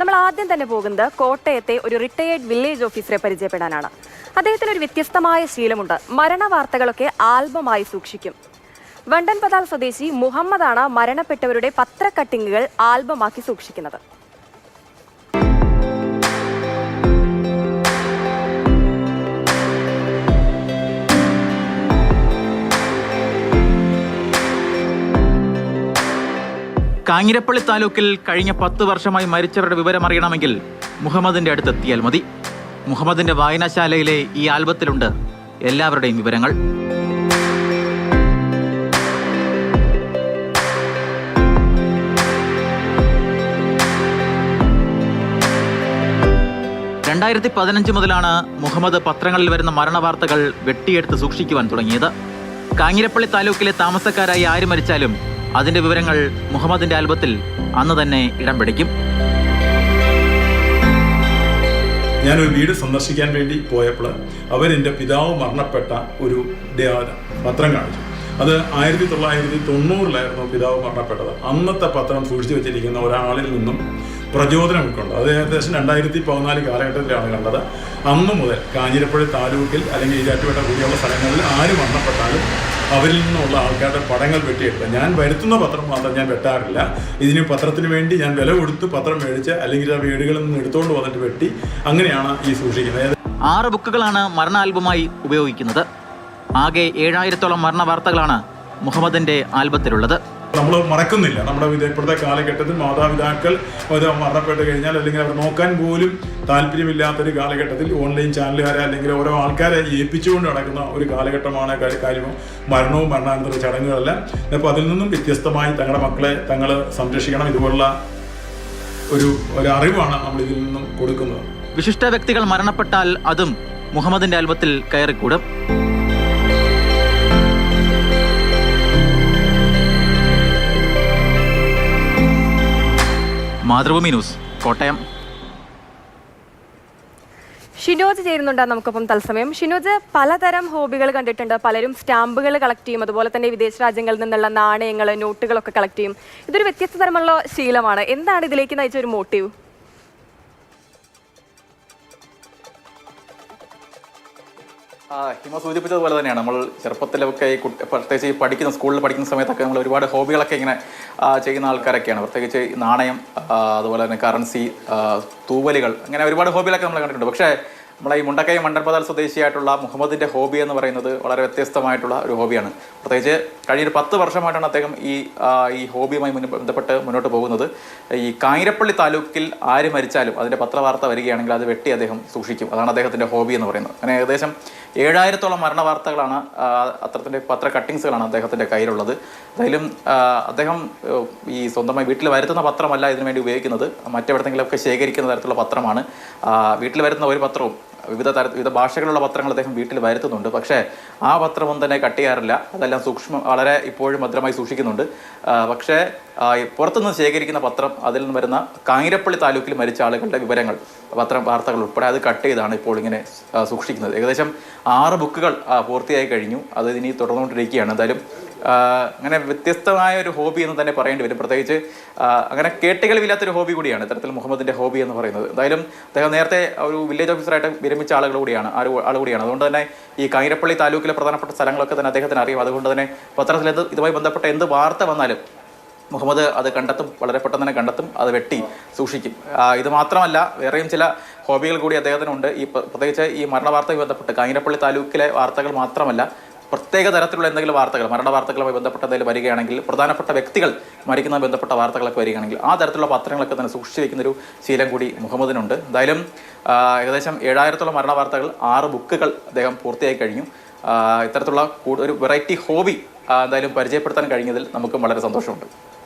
നമ്മൾ ആദ്യം തന്നെ പോകുന്നത് കോട്ടയത്തെ ഒരു റിട്ടയേർഡ് വില്ലേജ് ഓഫീസറെ പരിചയപ്പെടാനാണ്. അദ്ദേഹത്തിന് ഒരു വ്യത്യസ്തമായ ശീലമുണ്ട്. മരണ വാർത്തകളൊക്കെ ആൽബമായി സൂക്ഷിക്കും. വണ്ടൻപതാൽ സ്വദേശി മുഹമ്മദാണ് മരണപ്പെട്ടവരുടെ പത്ര കട്ടിങ്ങുകൾ ആൽബമാക്കി സൂക്ഷിക്കുന്നത്. കാഞ്ഞിരപ്പള്ളി താലൂക്കിൽ കഴിഞ്ഞ പത്ത് വർഷമായി മരിച്ചവരുടെ വിവരം അറിയണമെങ്കിൽ മുഹമ്മദിന്റെ അടുത്തെത്തിയാൽ മതി. മുഹമ്മദിന്റെ വായനശാലയിലെ ഈ ആൽബത്തിലുണ്ട് എല്ലാവരുടെയും വിവരങ്ങൾ. രണ്ടായിരത്തി പതിനഞ്ച് മുതലാണ് മുഹമ്മദ് പത്രങ്ങളിൽ വരുന്ന മരണവാർത്തകൾ വെട്ടിയെടുത്ത് സൂക്ഷിക്കുവാൻ തുടങ്ങിയത്. കാഞ്ഞിരപ്പള്ളി താലൂക്കിലെ താമസക്കാരായി ആര് മരിച്ചാലും അതിന്റെ വിവരങ്ങൾ മുഹമ്മദിന്റെ ആൽബത്തിൽ അന്ന് തന്നെ ഇടം പിടിക്കും. ഞാനൊരു വീട് സന്ദർശിക്കാൻ വേണ്ടി പോയപ്പോൾ അവരെന്റെ പിതാവ് മരണപ്പെട്ട ഒരു പത്രം കാണിച്ചു. അത് ആയിരത്തി തൊള്ളായിരത്തി തൊണ്ണൂറിലായിരുന്നു പിതാവ് മരണപ്പെട്ടത്. അന്നത്തെ പത്രം സൂക്ഷിച്ചു വെച്ചിരിക്കുന്ന ഒരാളിൽ നിന്നും പ്രചോദനം ഉൾക്കൊണ്ട് അത് ഏകദേശം രണ്ടായിരത്തി പതിനാല് കാലഘട്ടത്തിലാണ് കണ്ടത്. അന്നു മുതൽ കാഞ്ഞിരപ്പുഴ താലൂക്കിൽ അല്ലെങ്കിൽ ഈരാറ്റുപേട്ട കൂടിയുള്ള സ്ഥലങ്ങളിൽ ആര് മരണപ്പെട്ടാലും അവരിൽ നിന്നുള്ള ആൾക്കാരുടെ പടങ്ങൾ വെട്ടിയെടുക്കുക ഞാൻ വരുത്തുന്ന പത്രം മാത്രം ഞാൻ വെട്ടാറില്ല. ഇതിന് പത്രത്തിന് വേണ്ടി ഞാൻ വില കൊടുത്ത് പത്രം മേടിച്ച് അല്ലെങ്കിൽ ആ വീടുകളിൽ നിന്ന് എടുത്തുകൊണ്ട് വന്നിട്ട് വെട്ടി അങ്ങനെയാണ് ഈ സൂക്ഷിക്കുന്നത്. ആറ് ബുക്കുകളാണ് മരണ ആൽബമായി ഉപയോഗിക്കുന്നത്. ആകെ ഏഴായിരത്തോളം മരണ വാർത്തകളാണ് മുഹമ്മദിന്റെ ആൽബത്തിലുള്ളത്. നമ്മൾ മറക്കുന്നില്ല. നമ്മുടെ ഇപ്പോഴത്തെ കാലഘട്ടത്തിൽ മാതാപിതാക്കൾ മരണപ്പെട്ട് കഴിഞ്ഞാൽ അല്ലെങ്കിൽ അവർ നോക്കാൻ പോലും താല്പര്യമില്ലാത്തൊരു കാലഘട്ടത്തിൽ ഓൺലൈൻ ചാനലുകാരെ അല്ലെങ്കിൽ ഓരോ ആൾക്കാരെ ഏൽപ്പിച്ചുകൊണ്ട് നടക്കുന്ന ഒരു കാലഘട്ടമാണ് കാര്യവും മരണവും മരണാനന്തര ചടങ്ങുകളെല്ലാം. അപ്പോൾ അതിൽ നിന്നും വ്യത്യസ്തമായി തങ്ങളുടെ മക്കളെ തങ്ങൾ സംരക്ഷിക്കണം ഇതുപോലുള്ള ഒരു ഒരു അറിവാണ് നമ്മൾ ഇതിൽ നിന്നും കൊടുക്കുന്നത്. വിശിഷ്ട വ്യക്തികൾ മരണപ്പെട്ടാൽ അതും മുഹമ്മദിന്റെ ആൽബത്തിൽ കയറിക്കൂടും. മാതൃഭൂമി ന്യൂസ് കോട്ടയം. ഷിനോജ് ചേരുന്നുണ്ട് നമുക്കൊപ്പം തത്സമയം. ഷിനോജ് പലതരം ഹോബികൾ കണ്ടിട്ടുണ്ട്. പലരും സ്റ്റാമ്പുകൾ കളക്ട് ചെയ്യും. അതുപോലെ തന്നെ വിദേശ രാജ്യങ്ങളിൽ നിന്നുള്ള നാണയങ്ങൾ നോട്ടുകളൊക്കെ കളക്ട് ചെയ്യും. ഇതൊരു വ്യത്യസ്ത തരമുള്ള ശീലമാണ്. എന്താണ് ഇതിലേക്ക് നയിച്ച ഒരു മോട്ടീവ്? ഹിമ സൂചിപ്പിച്ചതുപോലെ തന്നെയാണ്. നമ്മൾ ചെറുപ്പത്തിലൊക്കെ ഈ കുട്ടി പ്രത്യേകിച്ച് ഈ പഠിക്കുന്ന സ്കൂളിൽ പഠിക്കുന്ന സമയത്തൊക്കെ നമ്മൾ ഒരുപാട് ഹോബികളൊക്കെ ഇങ്ങനെ ചെയ്യുന്ന ആൾക്കാരൊക്കെയാണ്. പ്രത്യേകിച്ച് നാണയം അതുപോലെ തന്നെ കറൻസി തൂവലുകൾ അങ്ങനെ ഒരുപാട് ഹോബികളൊക്കെ നമ്മൾ കണ്ടിട്ടുണ്ട്. പക്ഷേ നമ്മളെ ഈ മുണ്ടക്കൈ മണ്ടൻപതാൽ സ്വദേശിയായിട്ടുള്ള മുഹമ്മദിന്റെ ഹോബി എന്ന് പറയുന്നത് വളരെ വ്യത്യസ്തമായിട്ടുള്ള ഒരു ഹോബിയാണ്. പ്രത്യേകിച്ച് കഴിഞ്ഞ ഒരു പത്ത് വർഷമായിട്ടാണ് അദ്ദേഹം ഈ ഈ ഹോബിയുമായി ബന്ധപ്പെട്ട് മുന്നോട്ട് പോകുന്നത്. ഈ കാഞ്ഞിരപ്പള്ളി താലൂക്കിൽ ആര് മരിച്ചാലും അതിന്റെ പത്രവാർത്ത വരികയാണെങ്കിൽ അത് വെട്ടി അദ്ദേഹം സൂക്ഷിക്കും. അതാണ് അദ്ദേഹത്തിന്റെ ഹോബി എന്ന് പറയുന്നത്. അങ്ങനെ ഏകദേശം ഏഴായിരത്തോളം മരണ വാർത്തകളാണ് ആ, പത്ര കട്ടിങ്സുകളാണ് അദ്ദേഹത്തിന്റെ കയ്യിലുള്ളത്. എന്തായാലും അദ്ദേഹം ഈ സ്വന്തമായി വീട്ടിൽ വരുത്തുന്ന പത്രമല്ല ഇതിനു വേണ്ടി ഉപയോഗിക്കുന്നത്. മറ്റെവിടത്തെങ്കിലുമൊക്കെ ശേഖരിക്കുന്ന തരത്തിലുള്ള പത്രമാണ്. വീട്ടിൽ വരുത്തുന്ന ഒരു പത്രവും വിവിധ തര വിവിധ ഭാഷകളുള്ള പത്രങ്ങൾ അദ്ദേഹം വീട്ടിൽ വരുത്തുന്നുണ്ട്. പക്ഷേ ആ പത്രമൊന്നും തന്നെ കട്ട് ചെയ്യാറില്ല. അതെല്ലാം സൂക്ഷ്മ വളരെ ഇപ്പോഴും ഭദ്രമായി സൂക്ഷിക്കുന്നുണ്ട്. പക്ഷേ പുറത്തുനിന്ന് ശേഖരിക്കുന്ന പത്രം അതിൽ നിന്ന് വരുന്ന കാഞ്ഞിരപ്പള്ളി താലൂക്കിൽ മരിച്ച ആളുകളുടെ വിവരങ്ങൾ പത്രം വാർത്തകൾ ഉൾപ്പെടെ അത് കട്ട് ചെയ്താണ് ഇപ്പോൾ ഇങ്ങനെ സൂക്ഷിക്കുന്നത്. ഏകദേശം ആറ് ബുക്കുകൾ പൂർത്തിയായി കഴിഞ്ഞു. അത് ഇനി തുടർന്നുകൊണ്ടിരിക്കുകയാണ്. എന്തായാലും അങ്ങനെ വ്യത്യസ്തമായ ഒരു ഹോബി എന്ന് തന്നെ പറയേണ്ടി വരും. പ്രത്യേകിച്ച് അങ്ങനെ കേട്ടുകളില്ലാത്തൊരു ഹോബി കൂടിയാണ് ഇത്തരത്തിൽ മുഹമ്മദിന്റെ ഹോബി എന്ന് പറയുന്നത്. എന്തായാലും അദ്ദേഹം നേരത്തെ ഒരു വില്ലേജ് ഓഫീസറായിട്ട് വിരമിച്ച ആളുകൾ കൂടിയാണ് ആൾ കൂടിയാണ്. അതുകൊണ്ട് തന്നെ ഈ കാഞ്ഞിരപ്പള്ളി താലൂക്കിലെ പ്രധാനപ്പെട്ട സ്ഥലങ്ങളൊക്കെ തന്നെ അദ്ദേഹത്തിന് അറിയാം. അതുകൊണ്ട് തന്നെ പത്രത്തിൽ ഇതുമായി ബന്ധപ്പെട്ട എന്ത് വാർത്ത വന്നാലും മുഹമ്മദ് അത് കണ്ടെത്തും വളരെ പെട്ടെന്ന് തന്നെ കണ്ടെത്തും അത് വെട്ടി സൂക്ഷിക്കും. ഇത് മാത്രമല്ല വേറെയും ചില ഹോബികൾ കൂടി അദ്ദേഹത്തിനുണ്ട്. ഈ പ്രത്യേകിച്ച് ഈ മരണവാർത്തയുമായി ബന്ധപ്പെട്ട് കാഞ്ഞിരപ്പള്ളി താലൂക്കിലെ വാർത്തകൾ മാത്രമല്ല പ്രത്യേക തരത്തിലുള്ള എന്തെങ്കിലും വാർത്തകൾ മരണ വാർത്തകളുമായി ബന്ധപ്പെട്ട എന്തെങ്കിലും വരികയാണെങ്കിൽ പ്രധാനപ്പെട്ട വ്യക്തികൾ മരിക്കുന്ന ബന്ധപ്പെട്ട വാർത്തകളൊക്കെ വരികയാണെങ്കിൽ ആ തരത്തിലുള്ള പത്രങ്ങളൊക്കെ തന്നെ സൂക്ഷിച്ചു വെക്കുന്നൊരു ശീലം കൂടി മുഹമ്മദിനുണ്ട്. എന്തായാലും ഏകദേശം ഏഴായിരത്തോളം മരണ വാർത്തകൾ ആറ് ബുക്കുകൾ അദ്ദേഹം പൂർത്തിയായി കഴിഞ്ഞു. ഇത്തരത്തിലുള്ള ഒരു വെറൈറ്റി ഹോബി എന്തായാലും പരിചയപ്പെടുത്താൻ കഴിഞ്ഞതിൽ നമുക്കും വളരെ സന്തോഷമുണ്ട്.